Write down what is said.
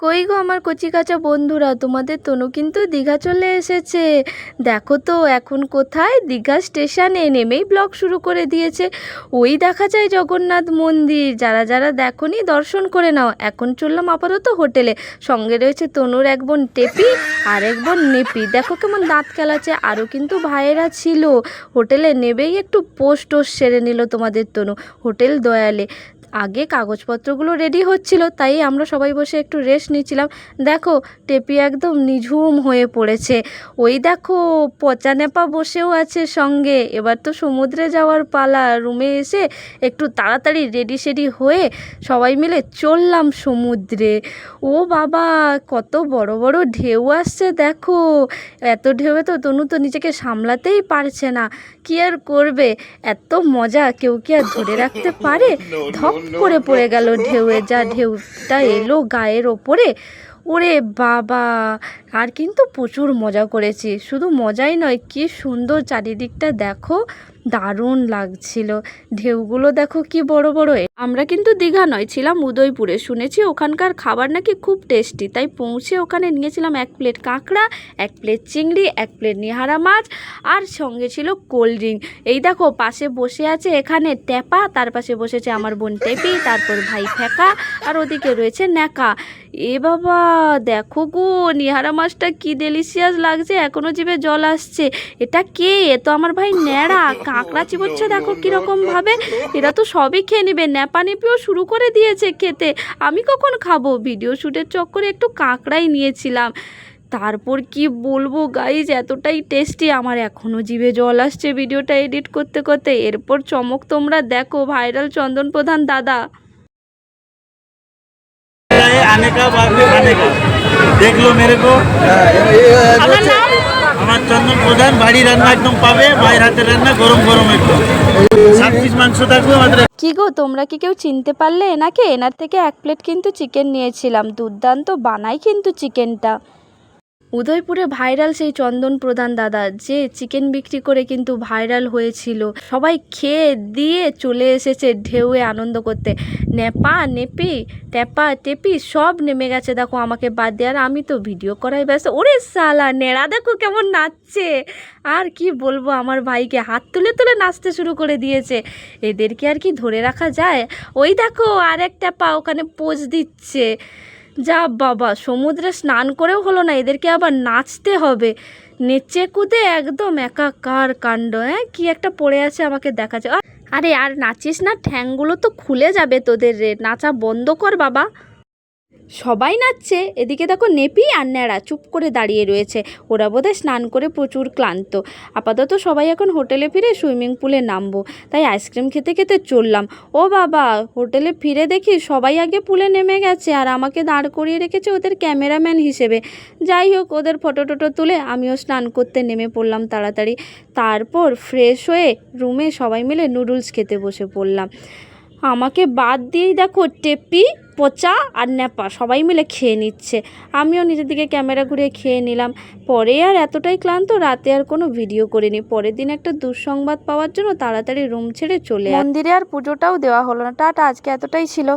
কই গো আমার কচি কাঁচা বন্ধুরা, তোমাদের তনু কিন্তু দীঘা চলে এসেছে। দেখো তো, এখন কোথায়? দীঘা স্টেশনে নেমেই ব্লগ শুরু করে দিয়েছে। ওই দেখা যায় জগন্নাথ মন্দির। যারা যারা দেখোনি, দর্শন করে নাও। এখন চললাম আপাতত হোটেলে। সঙ্গে রয়েছে তনুর এক বোন টেপি আর এক বোন নেপি। দেখো কেমন দাঁত খেলাচ্ছে আরও কিন্তু ভাইয়েরা ছিল। হোটেলে নেবেই একটু পোস্ট টোস্ট সেরে নিল তোমাদের তনু। হোটেল দয়ালে। আগে কাগজপত্রগুলো রেডি হচ্ছিল তাই আমরা সবাই বসে একটু রেস্ট নিচ্ছিলাম। দেখো টেপি একদম নিঝুম হয়ে পড়েছে। ওই দেখো পচা নেপা বসেও আছে সঙ্গে। এবার তো সমুদ্রে যাওয়ার পালা। রুমে এসে একটু তাড়াতাড়ি রেডি সেডি হয়ে সবাই মিলে চললাম সমুদ্রে। ও বাবা কত বড় বড় ঢেউ আসছে দেখো। এত ঢেউয়ে তো তনু তো নিজেকে সামলাতেই পারছে না। কি আর করবে? এত মজা কেউ কি আর ধরে রাখতে পারে? ধপ করে পড়ে গেল ঢেউয়ে যা ঢেউটা এলো গায়ের ওপরে। ওরে বাবা আর কিন্তু প্রচুর মজা করেছি। শুধু মজাই নয় কি সুন্দর চারিদিকটা দেখো। দারুণ লাগছিল। ঢেউগুলো দেখো কি বড় বড় আমরা কিন্তু দীঘা নয়, ছিলাম উদয়পুরে। শুনেছি ওখানকার খাবার নাকি খুব টেস্টি। তাই পৌঁছে ওখানে নিয়েছিলাম এক প্লেট কাঁকড়া, এক প্লেট চিংড়ি, এক প্লেট নিহারা মাছ, আর সঙ্গে ছিল কোল্ড ড্রিঙ্ক। এই দেখো, পাশে বসে আছে এখানে ট্যাপা তার পাশে বসেছে আমার বোন টেপি, তারপর ভাই ফেকা, আর ওদিকে রয়েছে ন্যাকা। এ বাবা, দেখো গো, নিহারা মাছটা কি ডেলিশিয়াস লাগছে, এখনও জিভে জল আসছে। এটা কে? এ তো আমার ভাই ন্যাড়া কাঁকড়া চিবোচ্ছে দেখো কীরকমভাবে এরা তো সবই খেয়ে নেবে। ন্যাপানেপিও শুরু করে দিয়েছে খেতে। আমি কখন খাব? ভিডিও শ্যুটের চক্করে একটু কাঁকড়াই নিয়েছিলাম। তারপর কি বলব গাইজ এতটাই টেস্টি আমার এখনও জিভে জল আসছে ভিডিওটা এডিট করতে করতে। এরপর চমক তোমরা দেখো ভাইরাল চন্দন প্রধান দাদা। দেখল মেরে আমার চন্দন প্রধান, বাড়ি রান্না একদম পাবে মায়ের হাতে রান্না গরম গরম একদম। কি গো, তোমরা কি কেউ চিনতে পারলে? এনাকে এনার থেকে এক প্লেট কিন্তু চিকেন নিয়েছিলাম। দুর্দান্ত, বানাই কিন্তু চিকেনটা উদয়পুরে ভাইরাল সেই চন্দন প্রধান দাদা, যে চিকেন বিক্রি করে কিন্তু ভাইরাল হয়েছিল। সবাই খেয়ে দিয়ে চলে এসেছে ঢেউয়ে আনন্দ করতে। নেপা, নেপি, ট্যাপা, টেপি সব নেমে গেছে। দেখো, আমাকে বাদ দিয়ে আর আমি তো ভিডিও করাই ব্যস্ত। ওরে সালা নেড়া দেখো কেমন নাচছে। আর কি বলব, আমার ভাইকে হাত তুলে তুলে নাচতে শুরু করে দিয়েছে। এদেরকে আর কি ধরে রাখা যায়? ওই দেখো আর একটা পা ওখানে পোজ দিচ্ছে। যা বাবা, সমুদ্রে স্নান করেও হলো না, এদেরকে আবার নাচতে হবে। নেচে কুদে একদম একাকার কাণ্ড হ্যাঁ কি একটা পড়ে আছে আমাকে দেখা যায় আরে, আর নাচিস না, ঠ্যাংগুলো তো খুলে যাবে তোদের রে। নাচা বন্ধ কর বাবা। সবাই নাচছে। এদিকে দেখো নেপি আর ন্যাড়া চুপ করে দাঁড়িয়ে রয়েছে। ওরা বোধহয় স্নান করে প্রচুর ক্লান্ত। আপাতত সবাই এখন হোটেলে ফিরে সুইমিং পুলে নামবো। তাই আইসক্রিম খেতে খেতে চললাম। ও বাবা, হোটেলে ফিরে দেখি সবাই আগে পুলে নেমে গেছে আর আমাকে দাঁড় করিয়ে রেখেছে ওদের ক্যামেরাম্যান হিসেবে। যাই হোক, ওদের ফটো টটো তুলে আমিও স্নান করতে নেমে পড়লাম তাড়াতাড়ি। তারপর ফ্রেশ হয়ে রুমে সবাই মিলে নুডলস খেতে বসে পড়লাম। আমাকে বাদ দিয়েই দেখো টেপি, পচা আর ন্যাপা, সবাই মিলে খেয়ে নিচ্ছে। আমিও নিজের দিকে ক্যামেরা ঘুরিয়ে খেয়ে নিলাম। পরে আর এতটাই ক্লান্ত, রাতে আর কোনো ভিডিও করিনি। পরের দিন একটা দুঃসংবাদ পাওয়ার জন্য তাড়াতাড়ি রুম ছেড়ে চলে মন্দিরে আর পুজোটাও দেওয়া হলো না। টাটা, আজকে এতটাই ছিল।